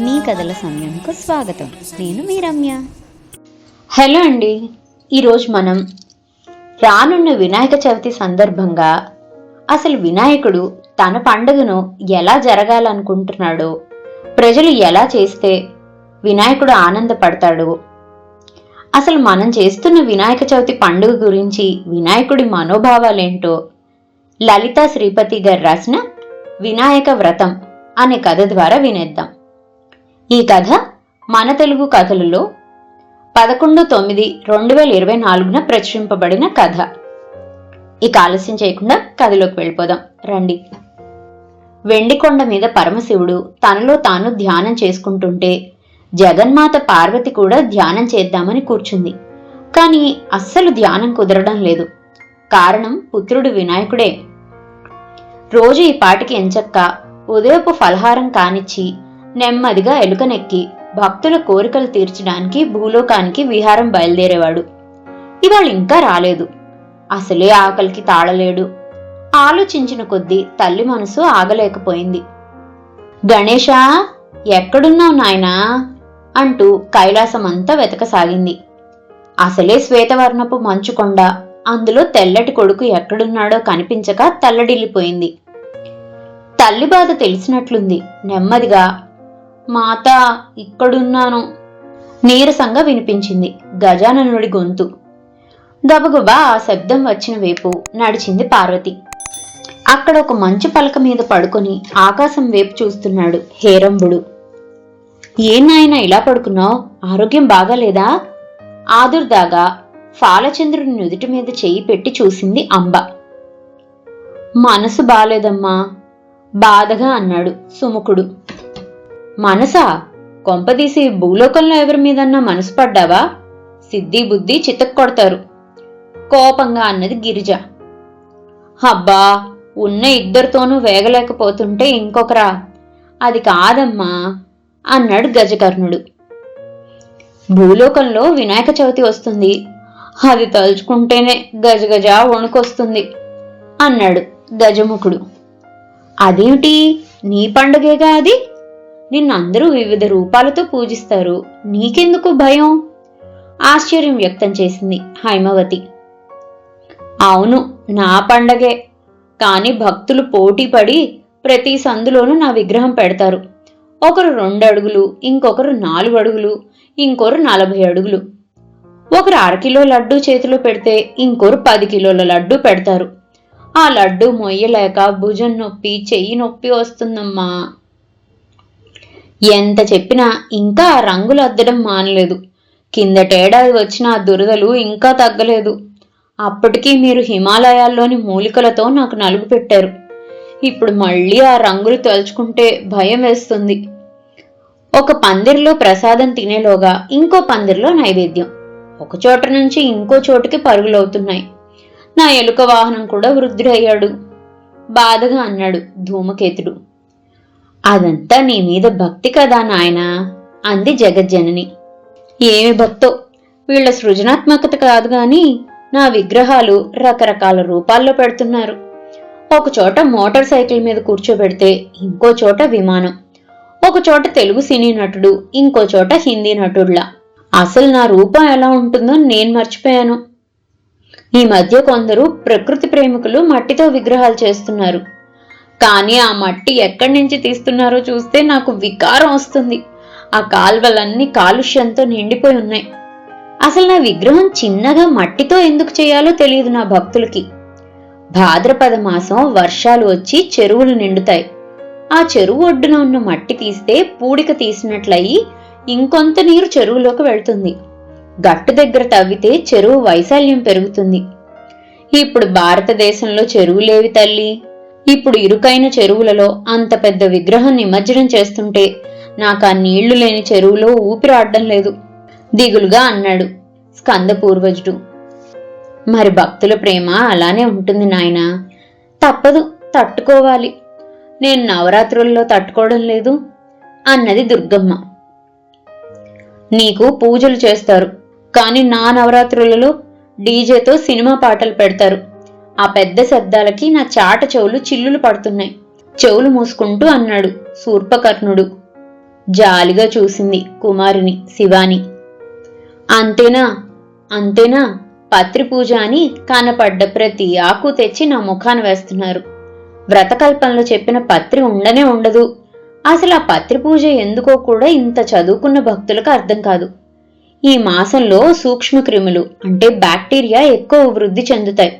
మీ కథల సమయంకు స్వాగతం. నేను మీ రమ్య. హలో అండి. ఈరోజు మనం రానున్న వినాయక చవితి సందర్భంగా అసలు వినాయకుడు తన పండుగను ఎలా జరగాలనుకుంటున్నాడో ప్రజలు ఎలా చేస్తే వినాయకుడు ఆనందపడతాడు అసలు మనం చేస్తున్న వినాయక చవితి పండుగ గురించి వినాయకుడి మనోభావాలేంటో లలిత శ్రీపతి గారు రాసిన వినాయక వ్రతం అనే కథ ద్వారా వినేద్దాం. ఈ కథ మన తెలుగు కథలలో పదకొండు తొమ్మిది రెండు వేల ఇరవై నాలుగున ప్రచురింపబడిన కథ. ఇక ఆలస్యం చేయకుండా కథలోకి వెళ్ళిపోదాం. రండి. వెండికొండ మీద పరమశివుడు తనలో తాను ధ్యానం చేసుకుంటుంటే జగన్మాత పార్వతి కూడా ధ్యానం చేద్దామని కూర్చుంది. కానీ అస్సలు ధ్యానం కుదరడం లేదు. కారణం పుత్రుడు వినాయకుడే. రోజు ఈ పాటికి ఎంచక్క ఉదయపు ఫలహారం కానిచ్చి నెమ్మదిగా ఎలుకనెక్కి భక్తుల కోరికలు తీర్చడానికి భూలోకానికి విహారం బయలుదేరేవాడు. ఇవాళ ఇంకా రాలేదు. అసలే ఆకలికి తాళలేడు. ఆలోచించిన కొద్దీ తల్లి మనసు ఆగలేకపోయింది. గణేషా ఎక్కడున్నావు నాయనా? అంటూ కైలాసమంతా వెతకసాగింది. అసలే శ్వేతవర్ణపు మంచుకొండ అందులో తెల్లటి కొడుకు ఎక్కడున్నాడో కనిపించక తల్లడిల్లిపోయింది. తల్లి బాధ తెలిసినట్లుంది. నెమ్మదిగా మాత ఇక్కడున్నాను. నీరసంగా వినిపించింది గజాననుడి గొంతు. గబగబా ఆ శబ్దం వచ్చిన వైపు నడిచింది పార్వతి. అక్కడ ఒక మంచు పలక మీద పడుకొని ఆకాశం వైపు చూస్తున్నాడు హేరంబుడు. ఏం నాయనా ఇలా పడుకున్నావు? ఆరోగ్యం బాగాలేదా? ఆదుర్దాగా ఫాలచంద్రుని నుదుటి మీద చెయ్యి పెట్టి చూసింది అంబ. మనసు బాలేదమ్మా. బాధగా అన్నాడు సుముఖుడు. మనసా? కొంపదీసి భూలోకంలో ఎవరి మీదన్నా మనసు పడ్డావా? సిద్ధి బుద్ధి చితక్ కొడతారు కోపంగా అన్నది గిరిజ. అబ్బా! ఉన్న ఇద్దరితోనూ వేగలేకపోతుంటే ఇంకొకరా? అది కాదమ్మా! అన్నాడు గజకర్ణుడు. భూలోకంలో వినాయక చవితి వస్తుంది. అది తలుచుకుంటేనే గజగజ వణుకొస్తుంది అన్నాడు గజముఖుడు. అదేమిటి? నీ పండుగేగా అది నిన్నందరూ వివిధ రూపాలతో పూజిస్తారు. నీకెందుకు భయం? ఆశ్చర్యం వ్యక్తం చేసింది హైమవతి. అవును నా పండగే. కాని భక్తులు పోటీ పడి ప్రతి సందులోనూ నా విగ్రహం పెడతారు. ఒకరు రెండు అడుగులు ఇంకొకరు నాలుగు అడుగులు ఇంకొకరు నలభై అడుగులు. ఒకరు అరకిలో లడ్డు చేతిలో పెడితే ఇంకొకరు పది కిలోల లడ్డు పెడతారు. ఆ లడ్డు మొయ్యలేక భుజం నొప్పి చెయ్యి నొప్పి వస్తుందమ్మా. ఎంత చెప్పినా ఇంకా ఆ రంగులు అద్దడం మానలేదు. కిందటేడాది వచ్చిన ఆ దురదలు ఇంకా తగ్గలేదు. అప్పటికీ మీరు హిమాలయాల్లోని మూలికలతో నాకు నలుగు పెట్టారు. ఇప్పుడు మళ్ళీ ఆ రంగులు తలుచుకుంటే భయం వేస్తుంది. ఒక పందిరిలో ప్రసాదం తినేలోగా ఇంకో పందిరిలో నైవేద్యం. ఒక చోట నుంచి ఇంకో చోటుకి పరుగులవుతున్నాయి. నా ఎలుక వాహనం కూడా వృద్ధుడయ్యాడు. బాధగా అన్నాడు ధూమకేతుడు. అదంతా నీ మీద భక్తి కదా నాయనా అంది జగజ్జనని. ఏమి భక్తో? వీళ్ళ సృజనాత్మకత కాదు గాని నా విగ్రహాలు రకరకాల రూపాల్లో పెడుతున్నారు. ఒక చోట మోటార్ సైకిల్ మీద కూర్చోబెడితే ఇంకో చోట విమానం. ఒక చోట తెలుగు సినీ నటుడు ఇంకో చోట హిందీ నటుడులా. అసలు నా రూపం ఎలా ఉంటుందో నేను మర్చిపోయాను. ఈ మధ్య కొందరు ప్రకృతి ప్రేమికులు మట్టితో విగ్రహాలు చేస్తున్నారు. కానీ ఆ మట్టి ఎక్కడి నుంచి తీస్తున్నారో చూస్తే నాకు వికారం వస్తుంది. ఆ కాల్వలన్నీ కాలుష్యంతో నిండిపోయి ఉన్నాయి. అసలు నా విగ్రహం చిన్నగా మట్టితో ఎందుకు చేయాలో తెలియదు నా భక్తులకి. భాద్రపద మాసం వర్షాలు వచ్చి చెరువులు నిండుతాయి. ఆ చెరువు ఒడ్డున ఉన్న మట్టి తీస్తే పూడిక తీసినట్లయి ఇంకొంత నీరు చెరువులోకి వెళ్తుంది. గట్టు దగ్గర తవ్వితే చెరువు వైశాల్యం పెరుగుతుంది. ఇప్పుడు భారతదేశంలో చెరువులేవి తల్లి. ఇప్పుడు ఇరుకైన చెరువులలో అంత పెద్ద విగ్రహం నిమజ్జనం చేస్తుంటే నాకు ఆ నీళ్ళు లేని చెరువులో ఊపిరాడడం లేదు. దిగులుగా అన్నాడు స్కంద పూర్వజుడు. మరి భక్తుల ప్రేమ అలానే ఉంటుంది నాయనా. తప్పదు తట్టుకోవాలి. నేను నవరాత్రుల్లో తట్టుకోవడం లేదు అన్నది దుర్గమ్మ. నీకు పూజలు చేస్తారు. కానీ నా నవరాత్రులలో డీజేతో సినిమా పాటలు పెడతారు. ఆ పెద్ద శబ్దాలకి నా చాట చెవులు చిల్లులు పడుతున్నాయి. చెవులు మూసుకుంటూ అన్నాడు శూర్పకర్ణుడు. జాలిగా చూసింది కుమారుని శివాని. అంతేనా? అంతేనా? పత్రి పూజ అని కనపడ్డ ప్రతి ఆకు తెచ్చి నా ముఖాన వేస్తున్నారు. వ్రతకల్పంలో చెప్పిన పత్రి ఉండనే ఉండదు. అసలు ఆ పత్రి పూజ ఎందుకో కూడా ఇంత చదువుకున్న భక్తులకు అర్థం కాదు. ఈ మాసంలో సూక్ష్మ క్రిములు అంటే బ్యాక్టీరియా ఎక్కువ వృద్ధి చెందుతాయి.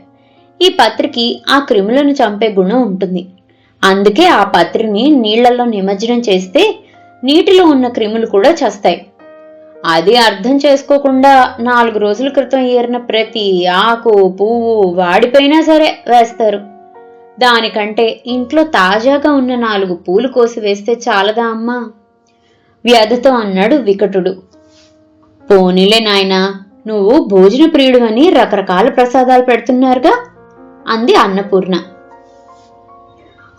ఈ పత్రికి ఆ క్రిములను చంపే గుణం ఉంటుంది. అందుకే ఆ పత్రిని నీళ్ళలో నిమజ్జనం చేస్తే నీటిలో ఉన్న క్రిములు కూడా చస్తాయి. అది అర్థం చేసుకోకుండా నాలుగు రోజుల క్రితం ఏరిన ప్రతి ఆకు పువ్వు వాడిపోయినా సరే వేస్తారు. దానికంటే ఇంట్లో తాజాగా ఉన్న నాలుగు పూలు కోసి వేస్తే చాలదా అమ్మా? వ్యధతో అన్నాడు వికటుడు. పోనీలే నాయనా నువ్వు భోజన ప్రియుడు అని రకరకాల ప్రసాదాలు పెడుతున్నారుగా అంది అన్నపూర్ణ.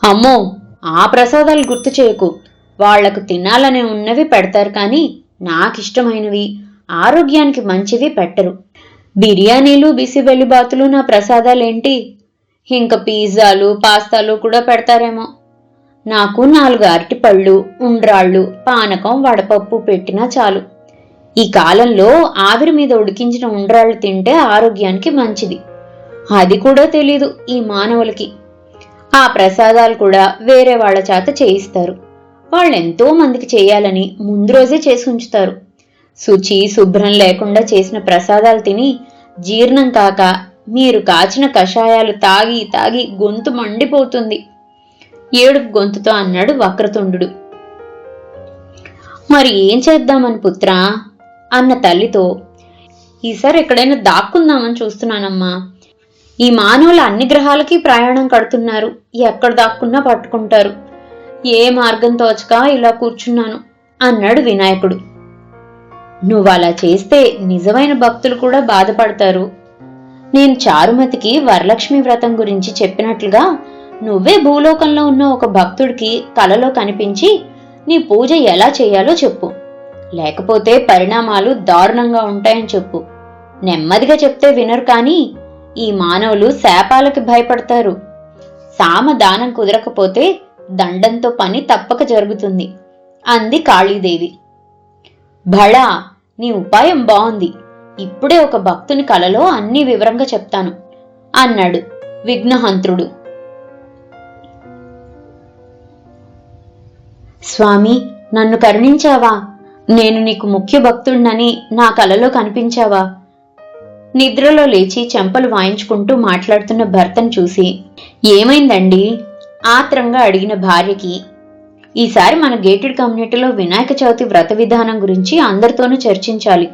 అమ్మో ఆ ప్రసాదాలు గుర్తు చేయకు. వాళ్ళకు తినాలని ఉన్నవి పెడతారు కానీ నాకిష్టమైనవి ఆరోగ్యానికి మంచివి పెట్టరు. బిర్యానీలు బిసిబెల్లిబాతులు నా ప్రసాదాలేంటి? ఇంక పిజ్జాలు పాస్తాలు కూడా పెడతారేమో. నాకు నాలుగు అరటిపళ్ళు ఉండ్రాళ్ళు పానకం వడపప్పు పెట్టినా చాలు. ఈ కాలంలో ఆవిరి మీద ఉడికించిన ఉండ్రాళ్ళు తింటే ఆరోగ్యానికి మంచిది. అది కూడా తెలీదు ఈ మానవులకి. ఆ ప్రసాదాలు కూడా వేరే వాళ్ళ చేత చేయిస్తారు. వాళ్ళెంతో మందికి చేయాలని ముందు రోజే చేసి ఉంచుతారు. శుచి శుభ్రం లేకుండా చేసిన ప్రసాదాలు తిని జీర్ణం కాక మీరు కాచిన కషాయాలు తాగి తాగి గొంతు మండిపోతుంది. ఏడుపు గొంతుతో అన్నాడు వక్రతుండు. మరి ఏం చేద్దామని పుత్రా? అన్న తల్లితో ఈసారి ఎక్కడైనా దాక్కుందామని చూస్తున్నానమ్మా. ఈ మానవులు అన్ని గ్రహాలకి ప్రయాణం కడుతున్నారు. ఎక్కడ దాక్కున్నా పట్టుకుంటారు. ఏ మార్గం తోచక ఇలా కూర్చున్నాను అన్నాడు వినాయకుడు. నువ్వు అలా చేస్తే నిజమైన భక్తులు కూడా బాధపడతారు. నేను చారుమతికి వరలక్ష్మి వ్రతం గురించి చెప్పినట్లుగా నువ్వే భూలోకంలో ఉన్న ఒక భక్తుడికి కలలో కనిపించి నీ పూజ ఎలా చేయాలో చెప్పు. లేకపోతే పరిణామాలు దారుణంగా ఉంటాయని చెప్పు. నెమ్మదిగా చెప్తే వినరు కానీ ఈ మానవులు శాపాలకి భయపడతారు. సామ దానం కుదరకపోతే దండంతో పని తప్పక జరుగుతుంది అంది కాళీదేవి. భళా నీ ఉపాయం బాగుంది ఇప్పుడే ఒక భక్తుని కలలో అన్ని వివరంగా చెప్తాను అన్నాడు విఘ్నహంత్రుడు. స్వామి నన్ను కరుణించావా? నేను నీకు ముఖ్య భక్తుడినని నా కలలో కనిపించావా? నిద్రలో లేచి చెంపలు వాయించుకుంటూ మాట్లాడుతున్న భర్తను చూసి ఏమైందండి? ఆత్రంగా అడిగిన భార్యకి ఈసారి మన గేటెడ్ కమ్యూనిటీలో వినాయక చవితి వ్రత విధానం గురించి అందరితోనూ చర్చించాలి.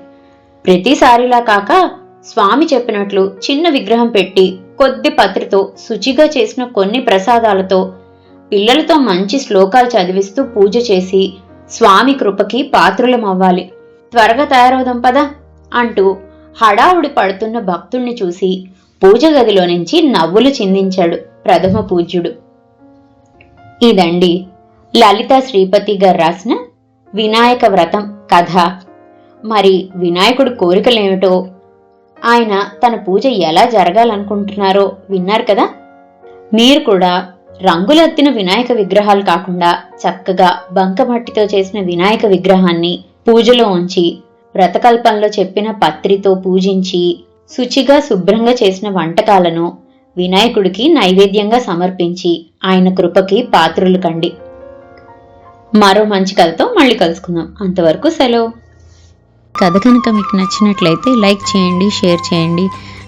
ప్రతిసారిలా కాక స్వామి చెప్పినట్లు చిన్న విగ్రహం పెట్టి కొద్ది పత్రితో శుచిగా చేసిన కొన్ని ప్రసాదాలతో పిల్లలతో మంచి శ్లోకాలు చదివిస్తూ పూజ చేసి స్వామి కృపకి పాత్రులమవ్వాలి. త్వరగా తయారవుదాం పదా అంటూ హడావుడి పడుతున్న భక్తుణ్ణి చూసి పూజ గదిలో నుంచి నవ్వులు చిందించాడు ప్రథమ పూజ్యుడు. ఇదండి లలిత శ్రీపతి గారు రాసిన వినాయక వ్రతం కథ. మరి వినాయకుడి కోరికలేమిటో? ఆయన తన పూజ ఎలా జరగాలనుకుంటున్నారో విన్నారు కదా? మీరు కూడా రంగులద్దిన వినాయక విగ్రహాలు కాకుండా చక్కగా బంకమట్టితో చేసిన వినాయక విగ్రహాన్ని పూజలో ఉంచి వ్రతకల్పంలో చెప్పిన పత్రితో పూజించి శుచిగా శుభ్రంగా చేసిన వంటకాలను వినాయకుడికి నైవేద్యంగా సమర్పించి ఆయన కృపకి పాత్రులు కండి. మరో మంచి కథతో మళ్ళీ కలుసుకుందాం. అంతవరకు సెలవు. కథ కనుక మీకు నచ్చినట్లయితే లైక్ చేయండి షేర్ చేయండి.